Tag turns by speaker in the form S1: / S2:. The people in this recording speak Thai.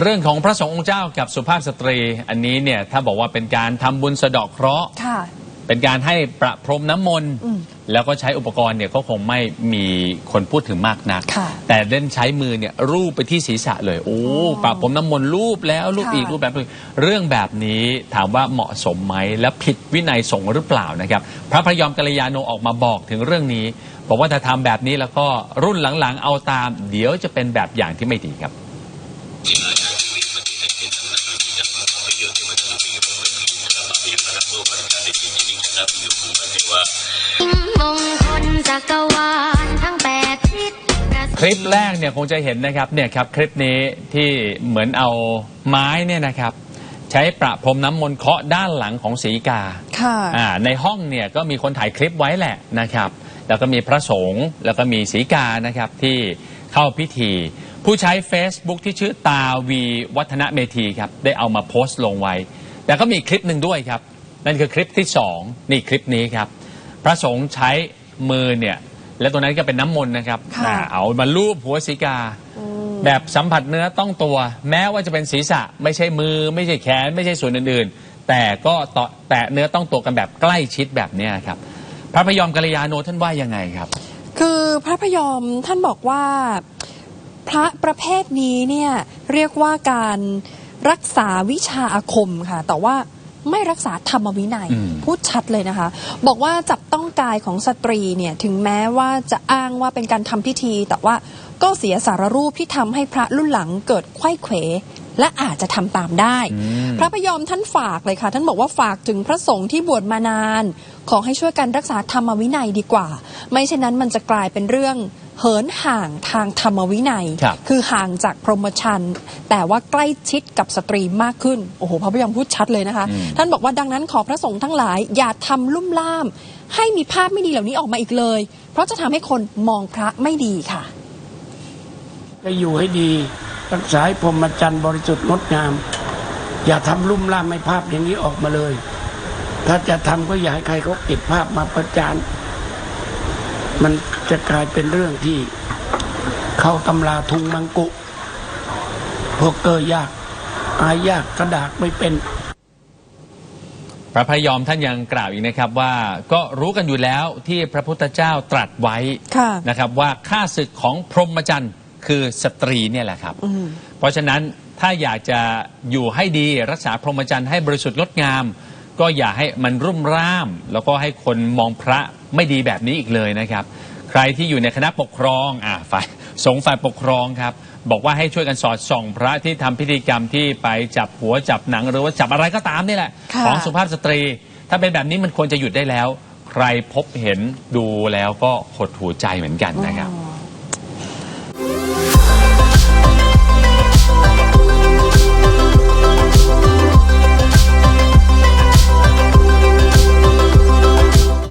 S1: เรื่องของพระสงฆ์องค์เจ้ากับสุภาพสตรี อันนี้เนี่ยถ้าบอกว่าเป็นการทำบุญสะเดาะเคราะห์
S2: ค่ะ
S1: เป็นการให้ประพรมน้ำมนต์
S2: อืม
S1: แล้วก็ใช้อุปกรณ์เนี่ยก็คงไม่มีคนพูดถึงมากนัก
S2: ค่ะ
S1: แต่เล่นใช้มือเนี่ยรูปไปที่ศีรษะเลย โอ้
S2: อ๋อ
S1: ประพรมน้ำมนต์รูปแล้วรูป
S2: ค่ะ
S1: อีกรูปแบบนึงเรื่องแบบนี้ถามว่าเหมาะสมไหมและผิดวินัยสงฆ์หรือเปล่านะครับ พระพยอมกัลยาโนออกมาบอกถึงเรื่องนี้ บอกว่าถ้าทำแบบนี้แล้วก็รุ่นหลังๆเอาตาม เดี๋ยวจะเป็นแบบอย่างที่ไม่ดีครับ
S3: มง คลจักรวาลทั้งแปดทิศ
S1: คลิปแรกเนี่ยคงจะเห็นนะครับเนี่ยครับคลิปนี้ที่เหมือนเอาไม้เนี่ยนะครับ ใช้ประพรมน้ำมนต์เคาะด้านหลังของสีกา
S2: ค่ะ
S1: อ่าในห้องเนี่ยก็มีคนถ่ายคลิปไว้แหละนะครับ แล้วก็มีพระสงฆ์แล้วก็มีสีกานะครับที่เข้าพิธี ผู้ใช้ Facebook ที่ชื่อตาวีวัฒนเมธีครับ ได้เอามาโพสต์ลงไว้ แต่ก็มีคลิปหนึ่งด้วยครับ นั่นคือคลิปที่สองนี่คลิปนี้ครับ พระสงฆ์ใช้มือเนี่ย และตัวนั้นก็เป็นน้ำมนต์นะครับ
S2: ค่ะ
S1: อ่าเอามาลูบหัวสีกา แบบสัมผัสเนื้อต้องตัว แม้ว่าจะเป็นศีรษะ ไม่ใช่มือ ไม่ใช่แขน ไม่ใช่ส่วนอื่นๆ แต่ก็ต่อแตะเนื้อต้องตัวกันแบบใกล้ชิดแบบเนี้ยครับ พระพยอมกัลยาโนท่านว่ายังไงครับ
S2: คือพระพยอมท่านบอกว่า พระประเภทนี้เนี่ยเรียกว่าการรักษาวิชาอาคมค่ะ แต่ว่าไม่รักษาธรรมวินัย
S1: อืม
S2: พูดชัดเลยนะคะ บอกว่าจับต้องกายของสตรีเนี่ยถึงแม้ว่าจะอ้างว่าเป็นการทำพิธี แต่ว่าก็เสียสารรูปที่ทำให้พระรุ่นหลังเกิดไขว้เขวและอาจจะทำตามได้
S1: อืม
S2: พระพยอมท่านฝากเลยค่ะ ท่านบอกว่าฝากถึงพระสงฆ์ที่บวชมานาน ขอให้ช่วยกันรักษาธรรมวินัยดีกว่า ไม่เช่นนั้นมันจะกลายเป็นเรื่อง เหินห่างทางธรรมวินัย
S1: ครับ
S2: อห่างจากพรหมชันแต่ว่าใกล้ชิดกับสตรีมากขึ้น โอ้โหพระพยอมพูดชัดเลยนะคะ
S1: อืม
S2: ท่านบอกว่าดังนั้นขอพระสงฆ์ทั้งหลาย อย่าทำลุ่มล่าม ให้มีภาพไม่ดีเหล่านี้ออกมาอีกเลย เพราะจะทำให้คนมองพระไม่ดีค่ะ
S4: จะอยู่ให้ดี รักษาให้พรหมจรรย์บริสุทธิ์งดงาม อย่าทำลุ่มล่ามให้ภาพอย่างนี้ออกมาเลย ถ้าจะทำก็อย่าให้ใครเขาเก็บภาพมาประจาน มันจะกลายเป็นเรื่องที่ เข้าตำราทุงมังกุ พวกเกยยาก อายยากกระดากไม่เป็น
S1: พระพยอมท่านยังกล่าวอีกนะครับว่าก็รู้กันอยู่แล้วที่พระพุทธเจ้าตรัสไว้
S2: ค่ะ
S1: นะครับว่าค่าศึกของพรหมจรรย์คือสตรีเนี่ยแหละครับ
S2: อืม
S1: เพราะฉะนั้นถ้าอยากจะอยู่ให้ดีรักษาพรหมจรรย์ให้บริสุทธิ์งดงาม ก็อย่าให้มันรุ่มร่าม แล้วก็ให้คนมองพระไม่ดีแบบนี้อีกเลยนะครับ ใครที่อยู่ในคณะปกครองอ่าฝ่ายสงฆ์ฝ่ายปกครองครับบอกว่าให้ช่วยกันสอดส่องพระที่ทำพิธีกรรมที่ไปจับหัวจับหนังหรือว่าจับอะไรก็ตามนี่แหละ
S2: ค่ะ
S1: ของสุภาพสตรี ถ้าเป็นแบบนี้มันควรจะหยุดได้แล้ว ใครพบเห็นดูแล้วก็หดหูใจเหมือนกันนะครับ
S2: อ๋อ